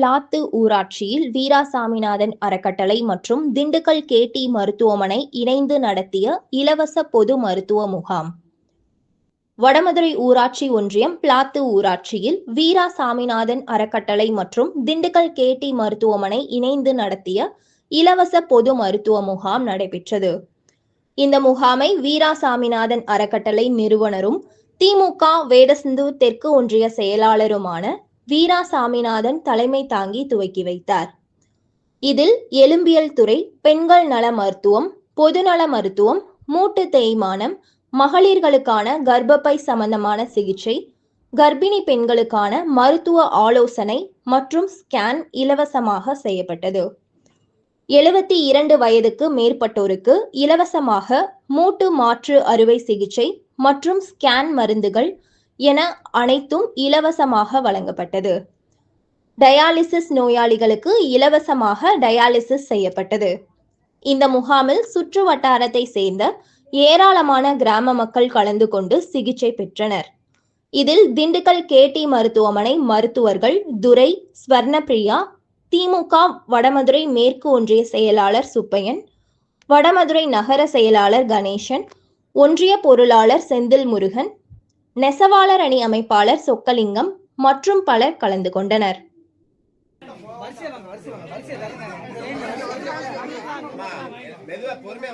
பிளாத்து ஊராட்சியில் வீரா சாமிநாதன் அறக்கட்டளை மற்றும் திண்டுக்கல் கேடி மருத்துவமனை இணைந்து நடத்திய இலவச பொது மருத்துவ முகாம். வடமதுரை ஊராட்சி ஒன்றியம் பிளாத்து ஊராட்சியில் வீரா சாமிநாதன் அறக்கட்டளை மற்றும் திண்டுக்கல் கேடி மருத்துவமனை இணைந்து நடத்திய இலவச பொது மருத்துவ முகாம் நடைபெற்றது. இந்த முகாமை வீரா சாமிநாதன் அறக்கட்டளை நிறுவனரும் திமுக வேடசிந்து தெற்கு ஒன்றிய செயலாளருமான வீரா சாமிநாதன் தலைமை தாங்கி துவக்கி வைத்தார். இதில் எலும்பியல் துறை பெண்கள் நல மருத்துவம் பொதுநல மருத்துவம் மூட்டு தேய்மானம் மகளிர்களுக்கான கர்ப்பப்பை சம்பந்தமான சிகிச்சை கர்ப்பிணி பெண்களுக்கான மருத்துவ ஆலோசனை மற்றும் ஸ்கேன் இலவசமாக செய்யப்பட்டது. எழுபத்தி இரண்டு வயதுக்கு மேற்பட்டோருக்கு இலவசமாக மூட்டு மாற்று அறுவை சிகிச்சை மற்றும் ஸ்கேன் மருந்துகள் என அனைத்தும் இலவசமாக வழங்கப்பட்டது. டயாலிசிஸ் நோயாளிகளுக்கு இலவசமாக டயாலிசிஸ் செய்யப்பட்டது. இந்த முகாமில் சுற்று வட்டாரத்தை சேர்ந்த ஏராளமான கிராம மக்கள் கலந்து கொண்டு சிகிச்சை பெற்றனர். இதில் திண்டுக்கல் கேடி மருத்துவமனை மருத்துவர்கள் துரை ஸ்வர்ணபிரியா திமுக வடமதுரை மேற்கு ஒன்றிய செயலாளர் சுப்பையன் வடமதுரை நகர செயலாளர் கணேசன் ஒன்றிய பொருளாளர் செந்தில் முருகன் நெசவாளர் அணி அமைப்பாளர் சொக்கலிங்கம் மற்றும் பலர் கலந்து கொண்டனர். பொறுமையா